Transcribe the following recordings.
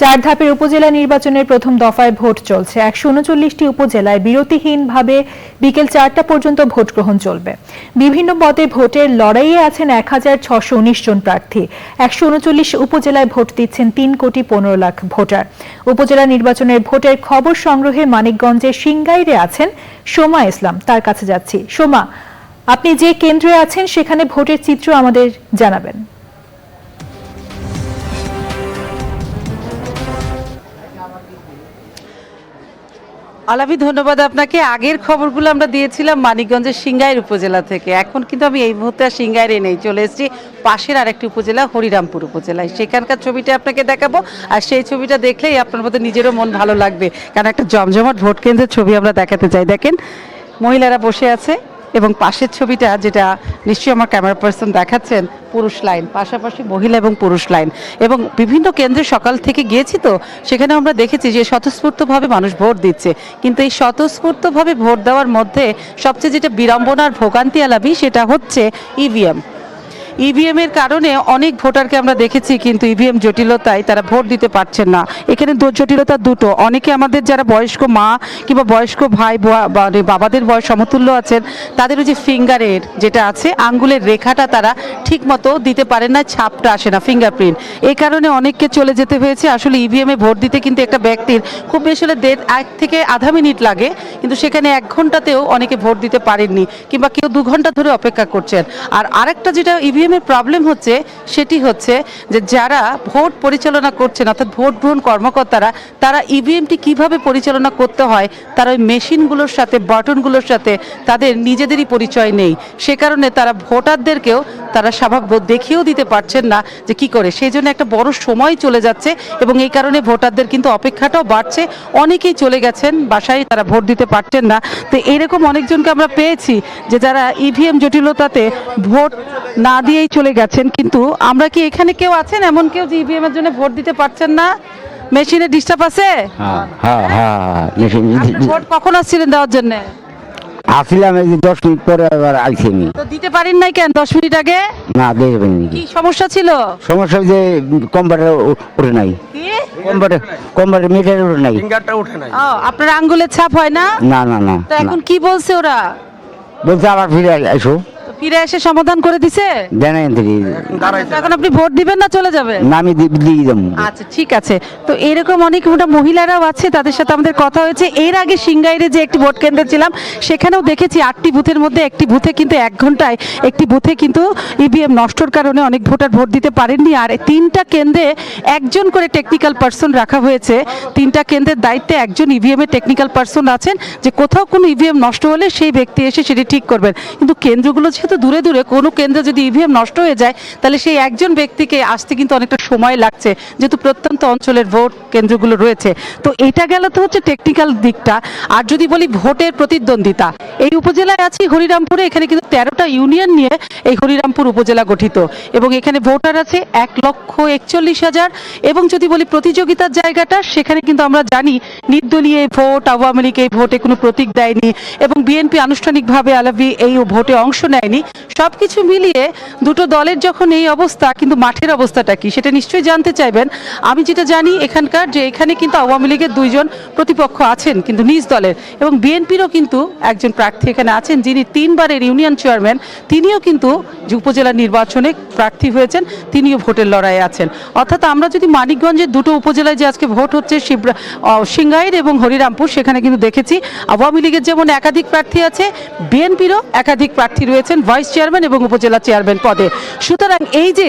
চার ধাপের উপজেলা নির্বাচনের প্রথম দফায় ভোট চলছে। একশো উনচল্লিশটি উপজেলায় বিরতিহীনভাবে বিকেল চারটা পর্যন্ত ভোট গ্রহণ চলবে। বিভিন্ন পদে ভোটের লড়াইয়ে আছেন এক হাজার ছশো উনিশ জন প্রার্থী। একশো উনচল্লিশ উপজেলায় ভোট দিচ্ছেন তিন কোটি পনেরো লাখ ভোটার। উপজেলা নির্বাচনের ভোটের খবর সংগ্রহে মানিকগঞ্জের সিংগাইরে আছেন সোমা ইসলাম। তার কাছে যাচ্ছি। সোমা, আপনি যে কেন্দ্রে আছেন সেখানে ভোটের চিত্র আমাদের জানাবেন। আলাপি ধন্যবাদ আপনাকে। আগের খবরগুলো আমরা দিয়েছিলাম মানিকগঞ্জের সিঙ্গাইর উপজেলা থেকে। এখন কিন্তু আমি এই মুহূর্তে আর সিংগাইরে নেই। চলে এসেছি পাশের আরেকটি উপজেলা, হরিরামপুর উপজেলায়। সেখানকার ছবিটা আপনাকে দেখাবো। আর সেই ছবিটা দেখলেই আপনার মধ্যে নিজেরও মন ভালো লাগবে। কারণ একটা জমজমাট ভোট কেন্দ্রের ছবি আমরা দেখাতে চাই। দেখেন, মহিলারা বসে আছে। এবং পাশের ছবিটা যেটা নিশ্চয়ই আমার ক্যামেরা পার্সন দেখাচ্ছেন, পুরুষ লাইন, পাশাপাশি মহিলা এবং পুরুষ লাইন। এবং বিভিন্ন কেন্দ্রে সকাল থেকে গিয়েছি তো, সেখানে আমরা দেখেছি যে স্বতঃস্ফূর্তভাবে মানুষ ভোট দিচ্ছে। কিন্তু এই স্বতঃস্ফূর্তভাবে ভোট দেওয়ার মধ্যে সবচেয়ে যেটা বিড়ম্বনার ভোগান্তি আলাবি সেটা হচ্ছে ইভিএম ইভিএম এর কারণে অনেক ভোটারকে আমরা দেখেছি, কিন্তু ইভিএম জটিলতায় তারা ভোট দিতে পারছেন না। এখানে জটিলতা দুটো। অনেকে আমাদের যারা বয়স্ক মা কিংবা বয়স্ক ভাই মানে বাবাদের বয়স সমতুল্য আছেন, তাদের ওই যে ফিঙ্গারের যেটা আছে, আঙ্গুলের রেখাটা তারা ঠিক মতো দিতে পারেন না, ছাপটা আসে না, ফিঙ্গারপ্রিন্ট। এই কারণে অনেককে চলে যেতে হয়েছে। আসলে ইভিএম এ ভোট দিতে কিন্তু একটা ব্যক্তির খুব বেশি হলে দেড় এক থেকে আধা মিনিট লাগে, কিন্তু সেখানে এক ঘন্টাতেও অনেকে ভোট দিতে পারেননি, কিংবা কেউ দু ঘণ্টা ধরে অপেক্ষা করছেন। আর আরেকটা যেটা ইভিএম এর প্রবলেম হচ্ছে, সেটি হচ্ছে যে যারা ভোট পরিচালনা করছেন, অর্থাৎ ভোট গ্রহণ কর্মকর্তারা, তারা ইভিএমটি কীভাবে পরিচালনা করতে হয়, তারা ওই মেশিনগুলোর সাথে, বাটনগুলোর সাথে তাদের নিজেদেরই পরিচয় নেই। সে কারণে তারা ভোটারদেরকেও তারা স্বাভাবিক দেখিয়েও দিতে পারছেন না যে কি করে। সেই জন্য একটা বড় সময় চলে যাচ্ছে এবং এই কারণে ভোটারদের কিন্তু অপেক্ষাটাও বাড়ছে। অনেকেই চলে গেছেন, বাসায় তারা ভোট দিতে পারছেন না। তো এরকম অনেকজনকে আমরা পেয়েছি যে যারা ইভিএম জটিলতাতে ভোট না দিয়েই চলে গেছেন কিন্তু আমরা কি এখানে কেউ আছেন? এমন কেউ যে ইভিএম এর জন্য ভোট দিতে পারছেন না? মেশিনে ডিস্টার্ব আছে? হ্যাঁ হ্যাঁ হ্যাঁ ভোট কখন আসছিলেন দেওয়ার জন্য? আসছিলাম এই দশ মিনিট পরে আবার আইছি আমি। তো দিতে পারেন নাই কেন দশ মিনিট আগে? না দেখবেন কি সমস্যা ছিল? সমস্যা হচ্ছে কম্পিউটার উঠে নাই। কি? কম্পিউটার কম্পিউটার মিটার উঠে নাই। ফিঙ্গারটা ওঠে নাই। ও আপনার আঙ্গুলের ছাপ হয় না? না না না তো এখন কি বলছে ওরা? বলছে আবার ফিরে আইসো। ফিরে এসে সমাধান করে দিছে? এখন আপনি ভোট দিবেন না চলে যাবেন? না আমি দিয়ে যাব আচ্ছা ঠিক আছে। তো এরকম অনেক মোটা মহিলারাও আছে তাদের সাথে আমাদের কথা হয়েছে। এর আগে সিংগাইরে যে একটি ভোট কেন্দ্রে ছিলাম সেখানেও দেখেছি আটটি বুথের মধ্যে একটি বুথে কিন্তু এক ঘন্টায় একটি বুথে কিন্তু ইভিএম নষ্টর কারণে অনেক ভোটার ভোট দিতে পারেননি। আর তিনটা কেন্দ্রে একজন করে টেকনিক্যাল পার্সন রাখা হয়েছে। তিনটা কেন্দ্রের দায়িত্বে একজন ইভিএম এর টেকনিক্যাল পার্সন আছেন যে কোথাও কোনো ইভিএম নষ্ট হলে সেই ব্যক্তি এসে সেটি ঠিক করবেন। কিন্তু কেন্দ্রগুলো যেহেতু দূরে দূরে কোনো কেন্দ্রে যদি ইভিএম নষ্ট হয়ে যায়, তাহলে সেই একজন ব্যক্তিকে আসতে কিন্তু অনেকটা সময় লাগছে, যেহেতু প্রত্যন্ত অঞ্চলের ভোট কেন্দ্রগুলো রয়েছে। তো এটা গেল তো হচ্ছে টেকনিক্যাল দিকটা। আর যদি বলি ভোটের প্রতিদ্বন্দ্বিতা, এই উপজেলায় আছি হরিরামপুরে, এখানে কিন্তু তেরোটা ইউনিয়ন নিয়ে এই হরিরামপুর উপজেলা গঠিত। এবং এখানে ভোটার আছে এক লক্ষ একচল্লিশ হাজার। এবং যদি বলি প্রতিযোগিতার জায়গাটা, সেখানে কিন্তু আমরা জানি নির্দলীয় ভোট, আওয়ামী লীগ এই ভোটে কোনো প্রতীক দেয়নি। এবং বিএনপি আনুষ্ঠানিকভাবে আলাবি এই ভোটে অংশ নেয়নি। সবকিছু মিলিয়ে দুটো দলের যখন এই অবস্থা, কিন্তু মাঠের অবস্থাটা কি, সেটা নিশ্চয়ই জানতে চাইবেন। আমি যেটা জানি এখানকার, যে এখানে কিন্তু আওয়ামী লীগের দুইজন প্রতিপক্ষ আছেন কিন্তু নিজ দলের, এবং বিএনপিরও কিন্তু একজন প্রার্থী এখানে আছেন, যিনি তিনবারের ইউনিয়ন চেয়ারম্যান। তিনিও কিন্তু উপজেলা নির্বাচনে প্রার্থী হয়েছেন, তিনিও ভোটের লড়াইয়ে আছেন। অর্থাৎ আমরা যদি মানিকগঞ্জের দুটো উপজেলায় যে আজকে ভোট হচ্ছে সিংগাইর এবং হরিরামপুর, সেখানে কিন্তু দেখেছি, আওয়ামী লীগের যেমন একাধিক প্রার্থী আছে, বিএনপিরও একাধিক প্রার্থী রয়েছেন ভাইস চেয়ারম্যান এবং উপজেলা চেয়ারম্যান পদে। সুতরাং এই যে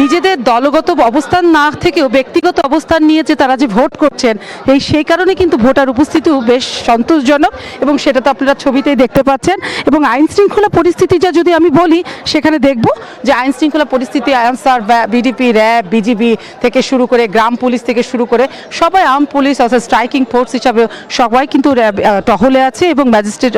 নিজেদের দলগত অবস্থান না থেকেও ব্যক্তিগত অবস্থান নিয়ে যে তারা যে ভোট করছেন, এই সেই কারণে কিন্তু ভোটার উপস্থিতিও বেশ সন্তোষজনক এবং সেটা তো আপনারা ছবিতেই দেখতে পাচ্ছেন। এবং আইন শৃঙ্খলা পরিস্থিতিটা যদি আমি বলি, সেখানে দেখব যে আইন শৃঙ্খলা পরিস্থিতি, আনসার বিডিপি, র্যাব, বিজিবি থেকে শুরু করে গ্রাম পুলিশ থেকে শুরু করে সবাই আর্ম পুলিশ অর্থাৎ স্ট্রাইকিং ফোর্স হিসাবে সবাই কিন্তু টহলে আছে এবং ম্যাজিস্ট্রেট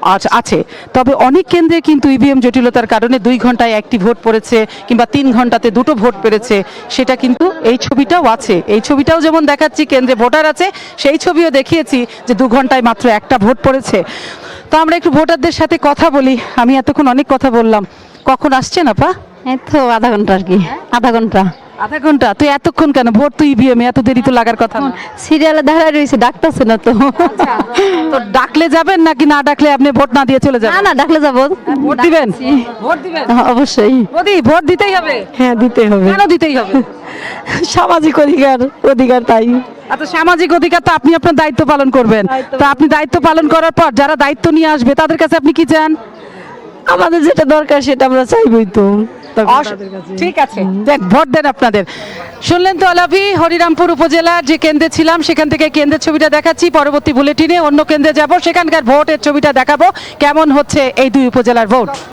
আছ- তবে অনেক কেন্দ্রে কিন্তু ইভিএম জটিলতার কারণে দুই ঘন্টায় একটি ভোট পড়েছে কিংবা তিন ঘন্টাতে দুটো ভোট পেরেছে। সেটা কিন্তু এই ছবিটাও আছে। এই ছবিটাও যেমন দেখাচ্ছি, কেন্দ্রে ভোটার আছে, সেই ছবিও দেখিয়েছি যে দু ঘন্টায় মাত্র একটা ভোট পড়েছে। তো আমরা একটু ভোটারদের সাথে কথা বলি। আমি এতক্ষণ অনেক কথা বললাম। কখন আসছেন আপা? এই তো আধা ঘণ্টা আর কি। আধা ঘণ্টা। আধা ঘণ্টা? তুই এতক্ষণ কেন? ভোট তুই ইভিএম এত দেরি তো লাগার কথা। না সিরিয়ালে দাঁড়ায় রয়েছে ডাকতেছে না তো। তো ডাকলে যাবেন নাকি না ডাকলে আপনি ভোট না দিয়ে চলে না যাবেন? না ডাকলে যাব। ভোট দিবেন? ভোট দিবেন? অবশ্যই। মোদি ভোট দিতেই হবে। হ্যাঁ দিতে হবে। কেন দিতেই হবে? সামাজিক অধিকার অধিকার তাই। আচ্ছা সামাজিক অধিকার তো আপনি আপনার দায়িত্ব পালন করবেন। তো আপনি দায়িত্ব পালন করার পর যারা দায়িত্ব নিয়ে আসবে তাদের কাছে আপনি কি চান? আমাদের যেটা দরকার সেটা আমরা চাইবই তো। অস- ঠিক আছে। দেখ ভোট দেন আপনাদের। শুনলেন তো আলাভি হরিরামপুর উপজেলার যে কেন্দ্রে ছিলাম সেখান থেকে কেন্দ্রের ছবিটা দেখাচ্ছি। পরবর্তী বুলেটিনে অন্য কেন্দ্রে যাব সেখানকার ভোটের ছবিটা দেখাবো। কেমন হচ্ছে এই দুই উপজেলার ভোট?